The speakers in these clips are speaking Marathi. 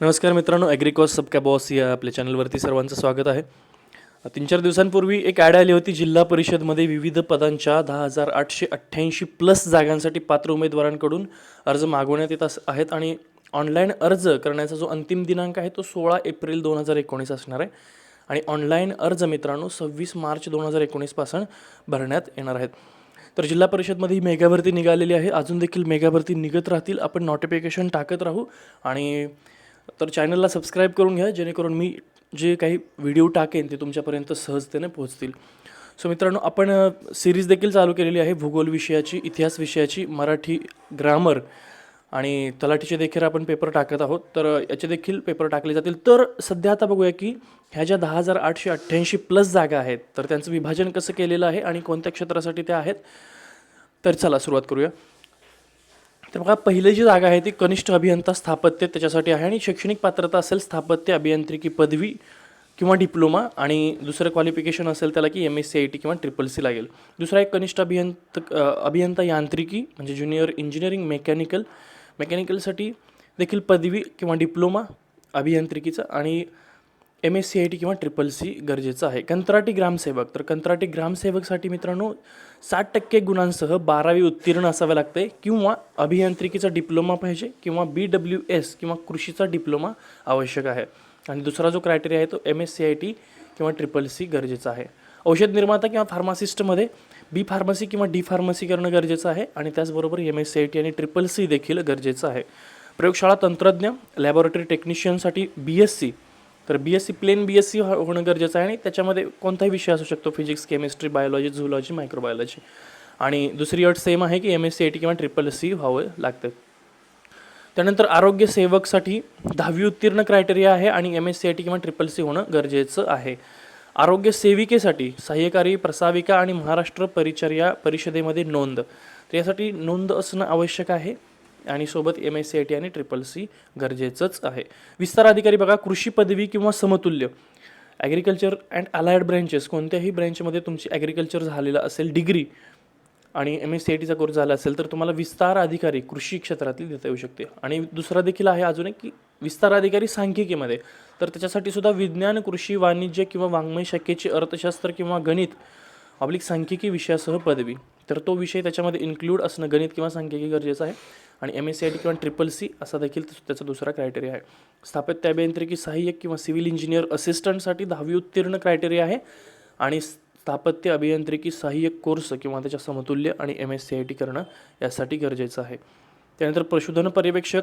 नमस्कार मित्रांनो ॲग्रिकॉस सबका बॉस या आपल्या चॅनलवरती सर्वांचं स्वागत आहे. तीन चार दिवसांपूर्वी एक ॲड आली होती जिल्हा परिषदमध्ये विविध पदांच्या दहा हजार आठशे अठ्ठ्याऐंशी प्लस जागांसाठी पात्र उमेदवारांकडून अर्ज मागवण्यात येत अस आहेत आणि ऑनलाईन अर्ज करण्याचा जो अंतिम दिनांक आहे तो सोळा एप्रिल दोन हजार एकोणीस असणार आहे. आणि ऑनलाईन अर्ज मित्रांनो सव्वीस मार्च दोन हजार एकोणीसपासून भरण्यात येणार आहेत. तर जिल्हा परिषदमध्ये ही मेगा भरती निघालेली आहे. अजून देखील मेगा भरती निघत राहतील. आपण नोटिफिकेशन टाकत राहू आणि तर चॅनलला सबस्क्राईब करून घ्या जेणेकरून मी जे काही व्हिडिओ टाकेन ते तुमच्यापर्यंत सहजतेने पोहोचतील. सो मित्रांनो आपण सिरीज देखील चालू केलेली आहे भूगोल विषयाची इतिहास विषयाची मराठी ग्रामर आणि तलाठीचे देखील आपण पेपर टाकत आहोत. तर याचे देखील पेपर टाकले जातील. तर सध्या आता बघूया की ह्या ज्या दहा हजार आठशे अठ्ठ्याऐंशी प्लस जागा आहेत तर त्यांचं विभाजन कसं केलेलं आहे आणि कोणत्या क्षेत्रासाठी त्या आहेत? तर चला सुरुवात करूया. तर बघा पहिली जी जागा आहे ती कनिष्ठ अभियंता स्थापत्य त्याच्यासाठी आहे आणि शैक्षणिक पात्रता असेल स्थापत्य अभियांत्रिकी पदवी किंवा डिप्लोमा आणि दुसरं क्वालिफिकेशन असेल त्याला की M S C I T किंवा ट्रिपल सी लागेल. दुसरा एक कनिष्ठ अभियंत अभियंता यांत्रिकी म्हणजे ज्युनियर इंजिनिअरिंग मेकॅनिकल मेकॅनिकलसाठी देखील पदवी किंवा डिप्लोमा अभियांत्रिकीचं आणि M S C I T किंवा ट्रिपल सी गरजेचं आहे. कंत्राटी ग्रामसेवक. तर कंत्राटी ग्रामसेवकसाठी मित्रांनो साठ टक्के गुणांसह बारावी उत्तीर्ण असावे लागते किंवा अभियांत्रिकीचा डिप्लोमा पाहिजे किंवा बी डब्ल्यू एस किंवा कृषीचा डिप्लोमा आवश्यक आहे. आणि दुसरा जो क्रायटेरिया आहे तो M S C I T किंवा ट्रिपल सी गरजेचा आहे. औषध निर्माता किंवा फार्मासिस्टमध्ये बी फार्मसी किंवा डी फार्मसी करणं गरजेचं आहे आणि त्याचबरोबर M S C I T आणि ट्रिपल सी देखील गरजेचं आहे. प्रयोगशाळा तंत्रज्ञ लॅबोरेटरी टेक्निशियनसाठी बी एस सी तर B S C plain B S C होणं गरजेचं आहे आणि त्याच्यामध्ये कोणताही विषय असू शकतो physics chemistry biology zoology microbiology आणि दुसरी अट सेम आहे की M S C I T किंवा ट्रिपल सी व्हावं लागतं. त्यानंतर आरोग्य सेवकसाठी दहावी उत्तीर्ण क्रायटेरिया आहे आणि M S C I T किंवा ट्रिपल सी होणं गरजेचं आहे. आरोग्य सेविकेसाठी सहाय्यकारी प्रसाविका आणि महाराष्ट्र परिचर्या परिषदेमध्ये नोंद. तर यासाठी नोंद असणं आवश्यक आहे. आणि सोबत M S C I T आणि ट्रिपल सी गरजेचंच आहे. विस्तार अधिकारी बघा कृषी पदवी किंवा समतुल्य. ॲग्रिकल्चर अँड अलायड ब्रँचेस कोणत्याही ब्रँचमध्ये तुमची ॲग्रिकल्चर झालेलं असेल डिग्री आणि एम एस सी आय टीचा कोर्स झाला असेल तर तुम्हाला विस्तार अधिकारी कृषी क्षेत्रातली देता येऊ शकते. आणि दुसरा देखील आहे अजून एक की विस्तार अधिकारी सांख्यिकीमध्ये. तर त्याच्यासाठी सुद्धा विज्ञान कृषी वाणिज्य किंवा वाङ्मय शाखेचे अर्थशास्त्र किंवा गणित ऑब्लिक सांख्यिकी विषयासह पदवी. तर तो विषय त्याच्यामध्ये इन्क्लूड असणं गणित किंवा सांख्यिकी गरजेचं आहे. आणि M S C I T किंवा ट्रिपल सी असा देखील त्याचा दुसरा क्रायटेरिया आहे. स्थापत्य अभियांत्रिकी सहाय्यक किंवा सिव्हिल इंजिनियर असिस्टंटसाठी दहावी उत्तीर्ण क्रायटेरिया आहे. आणि स्थापत्य अभियांत्रिकी सहाय्यक कोर्स किंवा त्याच्या समतुल्य आणि M S C I T करणं यासाठी गरजेचं आहे. त्यानंतर पशुधन पर्यवेक्षक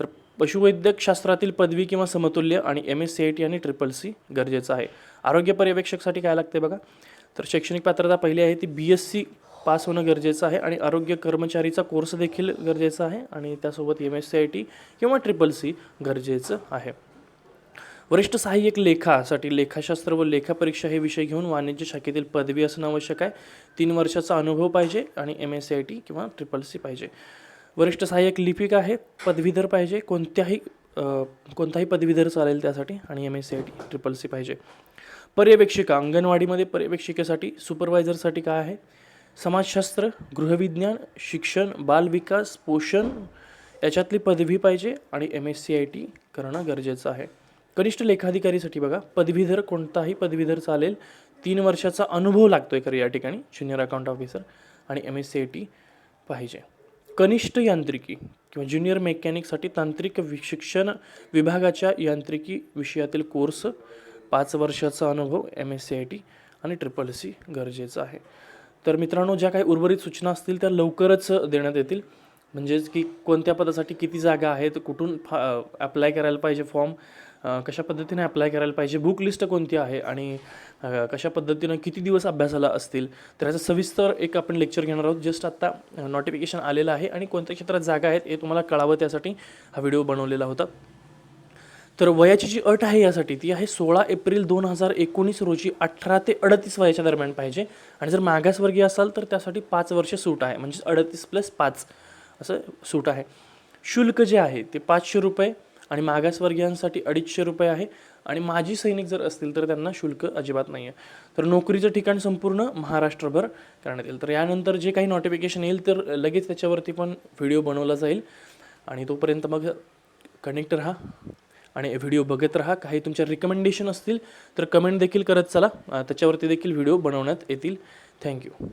तर पशुवैद्यकशास्त्रातील पदवी किंवा समतुल्य आणि M S C I T आणि ट्रिपल सी गरजेचं आहे. आरोग्य पर्यवेक्षकसाठी काय लागते बघा? तर शैक्षणिक पात्रता पहिली आहे ती बी एस सी पास होणं गरजेचं आहे आणि आरोग्य कर्मचारीचा कोर्स देखील गरजेचा आहे आणि त्यासोबत M S C I T किंवा ट्रिपल सी गरजेचं आहे. वरिष्ठ सहाय्यक लेखासाठी लेखाशास्त्र व लेखा परीक्षा हे विषय घेऊन वाणिज्य शाखेतील पदवी असणं आवश्यक आहे. तीन वर्षाचा अनुभव पाहिजे आणि M S C I T किंवा ट्रिपल सी पाहिजे. वरिष्ठ सहाय्यक लिपिक आहे पदवीधर पाहिजे कोणत्याही कोणताही पदवीधर चालेल त्यासाठी आणि M S C I T triple C पाहिजे. पर्यवेक्षिका अंगणवाडीमध्ये पर्यवेक्षिकेसाठी सुपरवायझरसाठी काय आहे? समाजशास्त्र गृहविज्ञान शिक्षण बालविकास पोषण याच्यातली पदवी पाहिजे आणि M S C I T करणं गरजेचं आहे. कनिष्ठ लेखाधिकारीसाठी बघा पदवीधर कोणताही पदवीधर चालेल तीन वर्षाचा अनुभव लागतो आहे खरं या ठिकाणी ज्युनियर अकाउंट ऑफिसर आणि M S C I T पाहिजे. कनिष्ठ यांत्रिकी किंवा ज्युनियर मेकॅनिकसाठी तांत्रिक वि- शिक्षण विभागाच्या यांत्रिकी विषयातील कोर्स पाच वर्षाचा अनुभव M S C I T आणि ट्रिपल सी गरजेचं आहे. तर मित्रांनो ज्या काही उर्वरित सूचना असतील त्या लवकरच देण्यात येतील. म्हणजेच की कोणत्या पदासाठी किती जागा आहेत कुठून फा अप्लाय करायला पाहिजे फॉर्म कशा पद्धतीने अप्लाय करायला पाहिजे बुक लिस्ट कोणती आहे आणि कशा पद्धतीनं किती दिवस अभ्यासाला असतील तर याचं सविस्तर एक आपण लेक्चर घेणार आहोत. जस्ट आत्ता नोटिफिकेशन आलेलं आहे आणि कोणत्या क्षेत्रात जागा आहेत हे तुम्हाला कळावं त्यासाठी हा व्हिडिओ बनवलेला होता. तर वयाची जी अट आहे यासाठी ती आहे सोळा एप्रिल दोन हजार एकोणीस रोजी अठरा ते अडतीस वयाच्या दरम्यान पाहिजे. आणि जर मागासवर्गीय असाल तर त्यासाठी पाच वर्ष सूट आहे. म्हणजे अडतीस प्लस पाच असं सूट आहे. शुल्क जे आहे ते पाचशे रुपये आणि मागासवर्गीयांसाठी अडीचशे रुपये आहे. आणि माजी सैनिक जर असतील तर त्यांना शुल्क अजिबात नाही आहे तर नोकरीचं ठिकाण संपूर्ण महाराष्ट्रभर करण्यात येईल. तर यानंतर जे काही नोटिफिकेशन येईल तर लगेच त्याच्यावरती पण व्हिडिओ बनवला जाईल. आणि तोपर्यंत मग कनेक्ट राहा. आणि व्हिडिओ बघत राहा. काही तुमच्या रिकमेंडेशन असतील तर कमेंट देखील करत चला. त्याच्यावरती देखील व्हिडिओ बनवण्यात येतील. थँक्यू